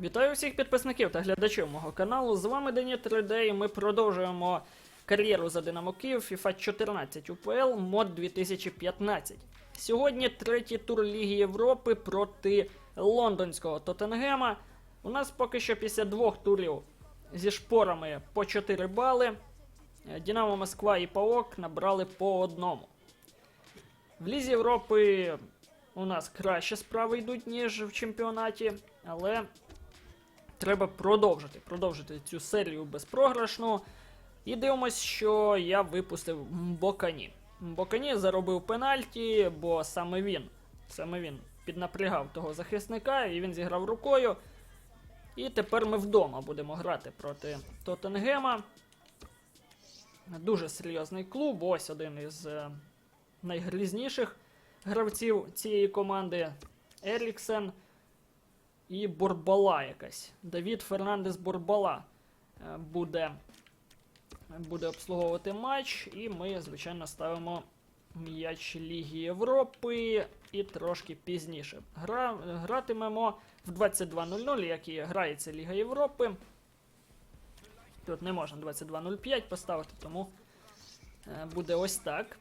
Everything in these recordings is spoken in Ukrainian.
Вітаю всіх підписників та глядачів мого каналу. З вами Дені 3D і ми продовжуємо кар'єру за Динамо Київ FIFA 14 УПЛ мод 2015. Сьогодні третій тур Ліги Європи проти лондонського Тоттенгема. У нас поки що після двох турів зі шпорами по 4 бали. Динамо Москва і ПАОК набрали по одному. В Лізі Європи у нас краще справи йдуть, ніж в чемпіонаті, але треба продовжити, продовжити цю серію безпрограшну. І дивимось, що я випустив Mbokani. Mbokani заробив пенальті, бо саме він, саме він піднапрягав того захисника, і він зіграв рукою. І тепер ми вдома будемо грати проти Тоттенгема. Дуже серйозний клуб, ось один із е, найгрізніших гравців цієї команди Еріксен і Борбала якась. Давід Фернандес Борбала е, буде, буде обслуговувати матч, і ми, звичайно, ставимо м'яч Ліги Європи і трошки пізніше. Гра, гратимемо в 22.00, як і грається Ліга Європи. Тут не можна 22.05 поставити, тому е, буде ось так.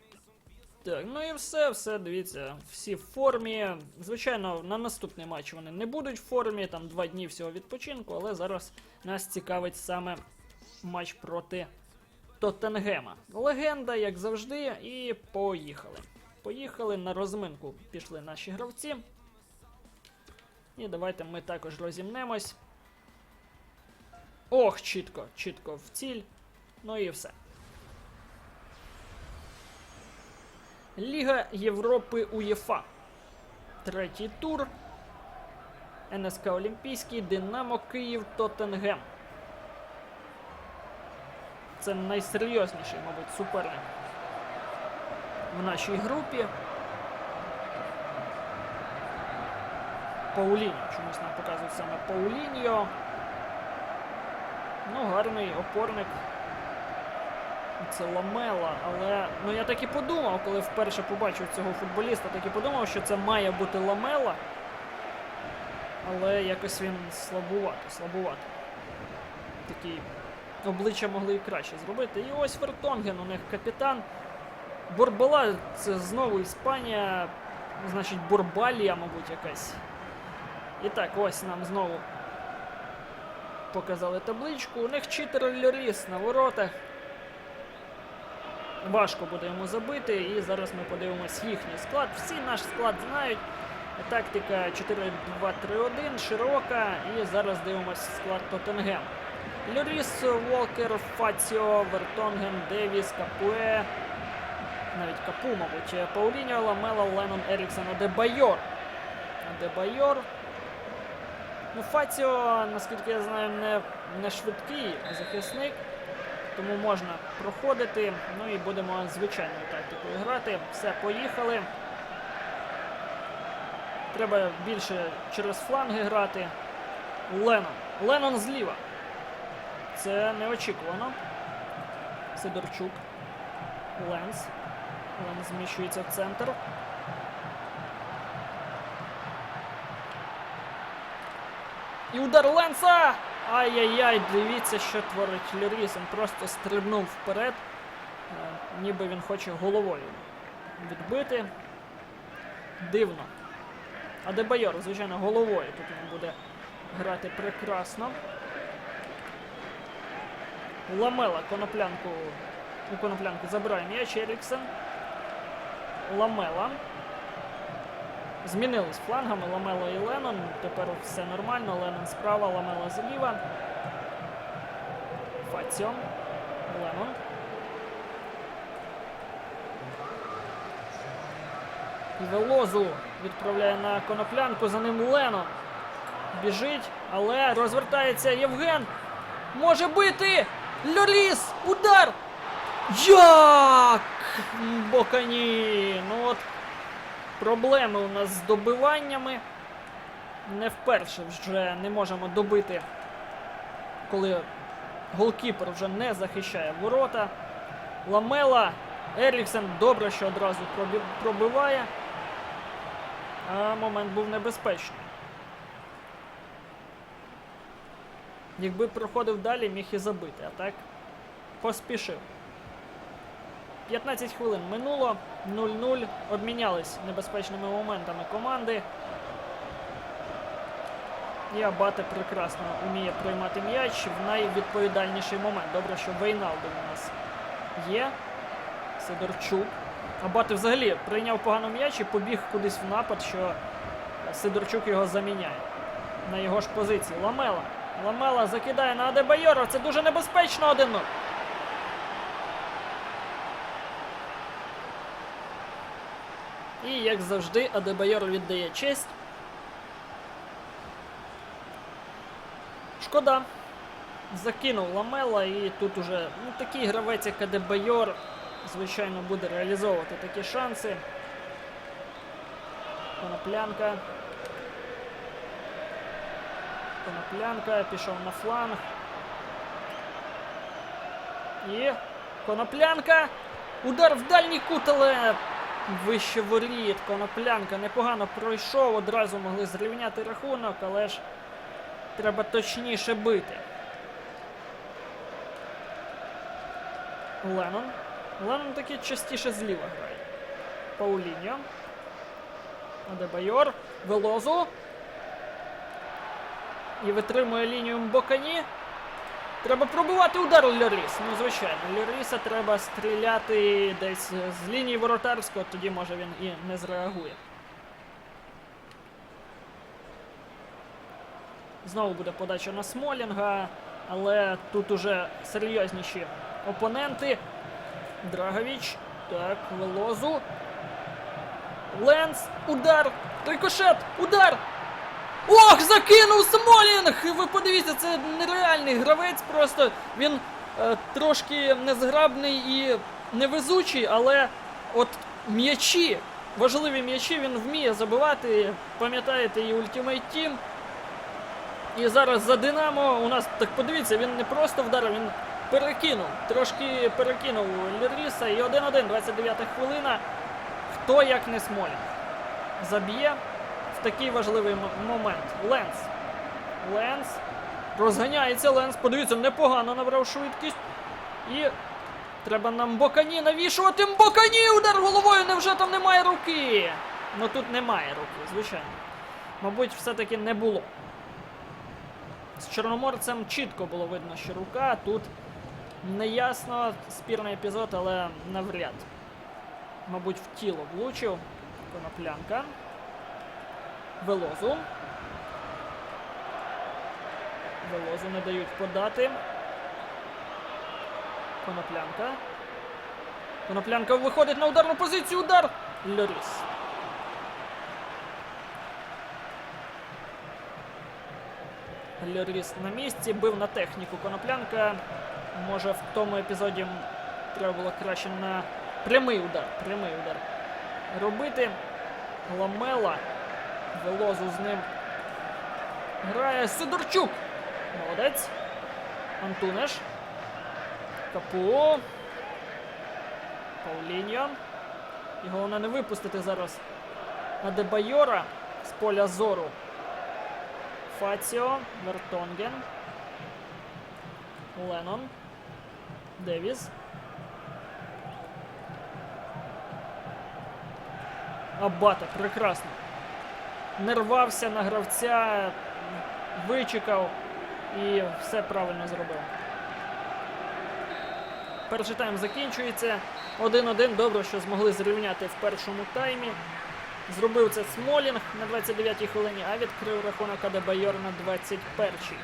Так, ну і все, все, дивіться, всі в формі. Звичайно, на наступний матч вони не будуть в формі, там два дні всього відпочинку, але зараз нас цікавить саме матч проти Тоттенгема. Легенда, як завжди, і поїхали. Поїхали на розминку. Пішли наші гравці. І давайте ми також розімнемось. Ох, чітко, чітко в ціль. Ну і все. Ліга Європи УЄФА. Третій тур. НСК Олімпійський, Динамо Київ, Тоттенгем. Це найсерйозніший, мабуть, суперник в нашій групі. Пауліньо. Чомусь нам показують саме Пауліньо. Ну, гарний опорник. Це Ламела, але ну я так і подумав, коли вперше побачив цього футболіста, так і подумав, що це має бути Ламела. Але якось він слабувато, слабувато. Такий обличчя могли і краще зробити. І ось Вертонген, у них капітан. Борбала, це знову Іспанія, значить, Борбалія, мабуть, якась. І так, ось нам знову показали табличку. У них читер Льоріс на воротах. Важко буде йому забити, і зараз ми подивимось їхній склад. Всі наш склад знають. Тактика 4-2-3-1, широка. І зараз дивимось склад Тоттенгем. Льоріс, Волкер, Фаціо, Вертонген, Девіс, Капуе. Навіть Капу, мабуть. Пауліньо, Ламела, Леннон, Еріксон, Адебайор. Адебайор. Ну, Фаціо, наскільки я знаю, не, не швидкий захисник, тому можна проходити. Ну і будемо звичайною тактикою грати. Все, поїхали. Треба більше через фланги грати. Ленон. Ленон зліва. Це неочікувано. Сидорчук. Ленс. Ленс зміщується в центр. І удар Ленса! Ай-яй-яй, дивіться, що творить Ліріс. Він просто стрибнув вперед. Е, ніби він хоче головою відбити. Дивно. А Дебайор, звичайно, головою. Тут він буде грати прекрасно. Ламела коноплянку. У коноплянку забирає м'яч Еріксен. Ламела. Змінились флангами Ламело і Леннон. Тепер все нормально. Леннон справа, Ламела зліва. Фаціо. Леннон. Велозу відправляє на коноплянку. За ним Леннон. Біжить, але розвертається Євген. Може бити! Льоріс! Удар! Як? Бокані! Ну от Проблеми у нас з добиваннями. Не вперше вже не можемо добити, коли голкіпер вже не захищає ворота. Ламела. Еріксен добре, що одразу пробиває. А момент був небезпечний. Якби проходив далі, міг і забити, а так поспішив. 15 хвилин минуло, 0-0. Обмінялись небезпечними моментами команди. І Абате прекрасно вміє приймати м'яч в найвідповідальніший момент. Добре, що Вейналдо у нас є. Сидорчук. Абате взагалі прийняв погано м'яч і побіг кудись в напад, що Сидорчук його заміняє. На його ж позиції. Ламела. Ламела закидає на Адебайора. Це дуже небезпечно 1-0. І, як завжди, Адебайор віддає честь. Шкода. Закинув Ламела і тут уже ну, такий гравець, як Адебайор, звичайно, буде реалізовувати такі шанси. Коноплянка. Коноплянка пішов на фланг. І коноплянка. Удар в дальній кут, але вище воріт. Коноплянка непогано пройшов. Одразу могли зрівняти рахунок, але ж треба точніше бити. Леннон. Леннон таки частіше зліва грає. Пауліньо. Адебайор. Велозу. І витримує лінію Мбокані. Треба пробивати удар Льоріс. Ну, звичайно, Льоріса треба стріляти десь з лінії воротарського, тоді може він і не зреагує. Знову буде подача на Смолінга, але тут уже серйозніші опоненти. Драговіч. Так, Велозу. Ленс. Удар. Рикошет. Удар. Ох, закинув Смолінг! Ви подивіться, це нереальний гравець. Просто він е, трошки незграбний і невезучий, але от м'ячі, важливі м'ячі він вміє забивати. Пам'ятаєте і Ultimate Team. І зараз за Динамо у нас, так подивіться, він не просто вдарив, він перекинув. Трошки перекинув Леріса. І 1-1, 29 хвилина. Хто як не Смолінг. Заб'є такий важливий момент. Ленс. Ленс. Розганяється Ленс. Подивіться, непогано набрав швидкість. І треба нам Бокані навішувати. Бокані! Удар головою! Невже там немає руки? Ну тут немає руки, звичайно. Мабуть, все-таки не було. З Чорноморцем чітко було видно, що рука. Тут неясно, спірний епізод, але навряд. Мабуть, в тіло влучив. Коноплянка. Велозу. Велозу не дають подати. Коноплянка. Коноплянка виходить на ударну позицію. Удар. Льоріс. Льоріс на місці, бив на техніку коноплянка. Може в тому епізоді треба було краще на прямий удар. Прямий удар робити. Ламела. Велозу з ним грає Сидорчук. Молодець. Антунеш. Капу. Пауліньо. І головне не випустити зараз Адебайора з поля зору. Фаціо. Вертонген. Леннон. Девіс. Абата, прекрасно. Не рвався на гравця, вичекав і все правильно зробив. Перший тайм закінчується. 1-1. Добре, що змогли зрівняти в першому таймі. Зробив це Смолінг на 29-й хвилині, а відкрив рахунок Адебайор на 21-й.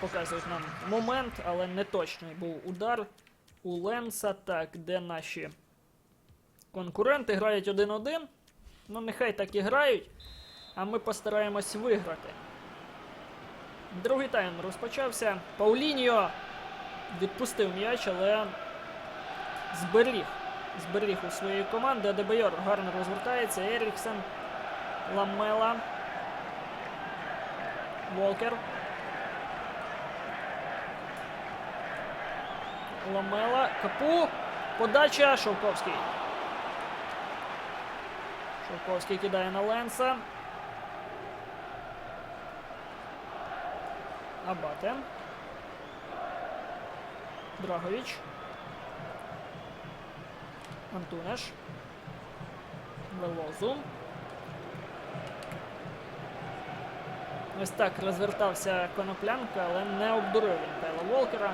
Показують нам момент, але не точний був удар у Ленса. Так, де наші конкуренти грають 1-1. Ну, нехай так і грають, а ми постараємось виграти. Другий тайм розпочався. Пауліньо відпустив м'яч, але зберіг. Зберіг у своєї команди. Адебайор гарно розвертається. Еріксен. Ламела. Волкер. Ламела. Капу. Подача. Шовковський. Шовковський кидає на Ленса. Абате. Драгович. Антунеш. Велозу. Ось так розвертався коноплянка, але не обдурив він Кайла Волкера.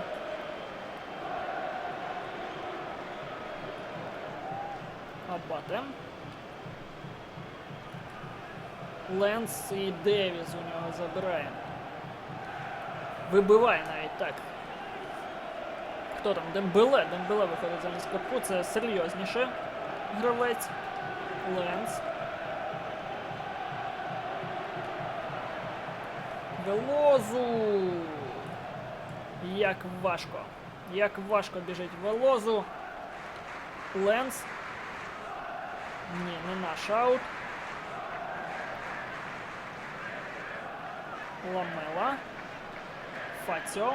Абате. Ленс і Девіс у нього забирає. Вибиває навіть так. Хто там? Дембеле. Дембеле виходить замість капу. Це серйозніше гравець. Ленс. Велозу. Як важко. Як важко біжить Велозу. Ленс. Ні, не наш аут. Ламела. Фаціо.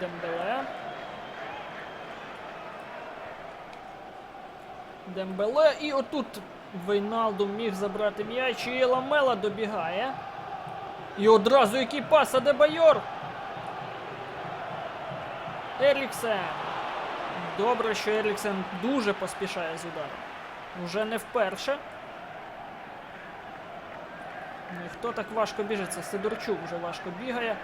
Дембеле. Дембеле. І отут Вейналду міг забрати м'яч. І Ламела добігає. І одразу який пас Адебайор. Еріксен. Добре, що Еріксен дуже поспішає з ударом. Уже не вперше. Ну і хто так важко біжить? Це Сидорчук вже важко бігає.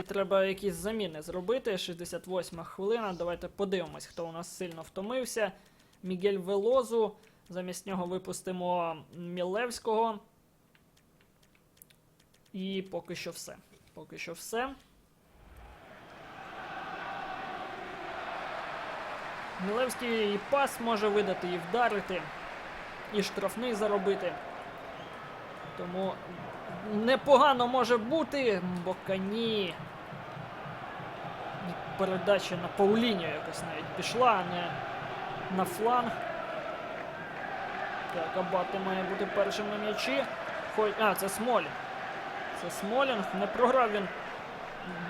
І треба якісь заміни зробити. 68 хвилина. Давайте подивимось, хто у нас сильно втомився. Мігель Велозу. Замість нього випустимо Мілевського. І поки що все. Поки що все. Мілевський і пас може видати, і вдарити, і штрафний заробити. Тому непогано може бути, Бокані. І Передача на Паулінію якось навіть пішла, а не на фланг. Так, Абати має бути першим на м'ячі. Хоч... А, це Смолінг. Це Смолінг. Не програв він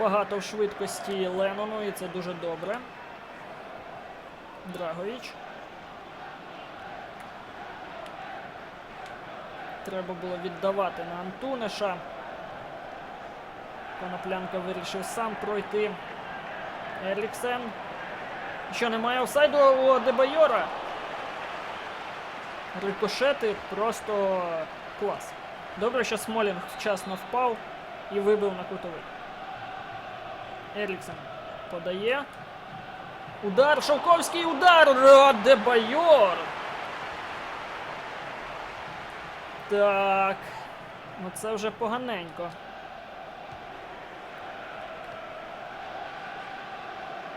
багато в швидкості Ленону, і це дуже добре. Драгович. Треба було віддавати на Антунеша. Коноплянка вирішив сам пройти. Еріксен. Що немає офсайду у Дебайора. Рикошети просто клас. Добре, що Смолінг вчасно впав і вибив на кутовий. Еріксен подає. Удар, Шовковський удар! Ра, Дебайор! Так. Ну це вже поганенько.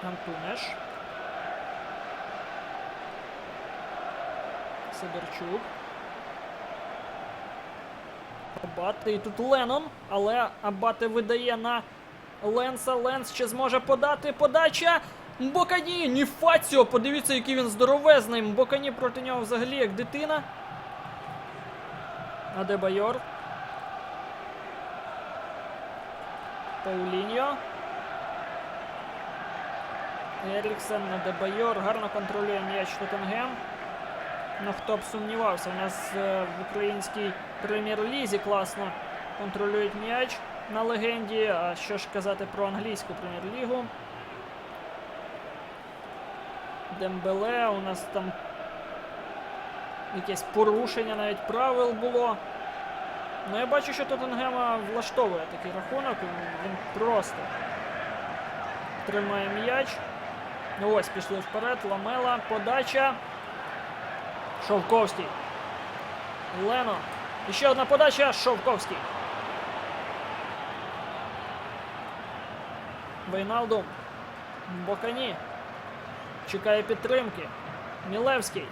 Антунеш. Сидорчук. Абати. І тут Ленон, але Абати видає на Ленса. Ленс ще зможе подати. Подача. Бокані! Ніфаціо! Подивіться, який він здоровезний. Бокані проти нього взагалі як дитина. Адебайор. Пауліньо. Еріксен Адебайор. Гарно контролює м'яч Тоттенгем. Ну хто б сумнівався, у нас е, в українській прем'єр-лізі класно контролюють м'яч на легенді. А що ж казати про англійську прем'єр-лігу? Дембеле, у нас там якесь порушення навіть правил було. Ну я бачу, що Тоттенгема влаштовує такий рахунок. Він просто тримає м'яч. Ну ось пішли вперед. Ламела, подача. Шовковський. Лено. І ще одна подача. Шовковський. Вейналдум. Бокані. Чекає підтримки. Мілевський.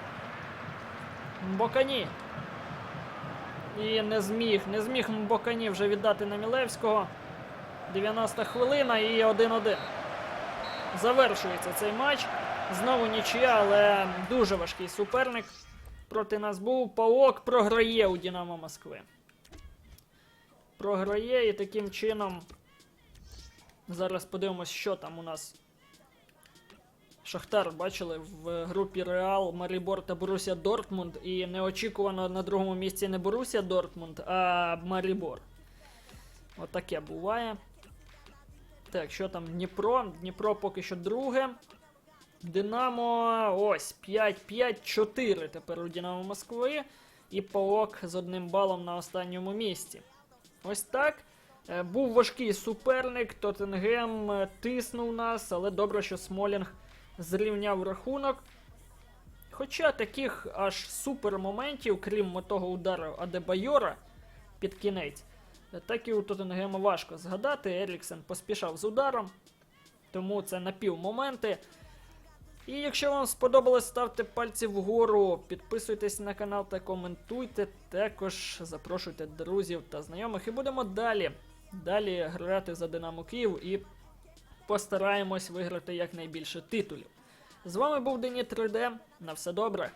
Бокані. І не зміг. Не зміг Бокані вже віддати на Мілевського. 90 хвилина і 1-1. Завершується цей матч. Знову нічия, але дуже важкий суперник. Проти нас був. Паук програє у Динамо Москви. Програє і таким чином. Зараз подивимось, що там у нас Шахтар бачили в групі Реал, Марібор та Борусія Дортмунд. І неочікувано на другому місці не Борусія Дортмунд, а Марібор. Отаке буває. Так, що там Дніпро? Дніпро поки що друге. Динамо. Ось 5-5-4 тепер у Динамо Москви. І Паок з одним балом на останньому місці. Ось так. Е, Був важкий суперник, Тоттенгем е, тиснув нас, але добре, що Смолінг зрівняв рахунок. Хоча таких аж супер моментів, крім того удару Адебайора під кінець, так і у Тоттенгема важко згадати. Еріксен поспішав з ударом, тому це напівмоменти. І якщо вам сподобалось, ставте пальці вгору, підписуйтесь на канал та коментуйте. Також запрошуйте друзів та знайомих і будемо далі. Далі грати за Динамо Київ і постараємось виграти якнайбільше титулів. З вами був Дені 3D. На все добре.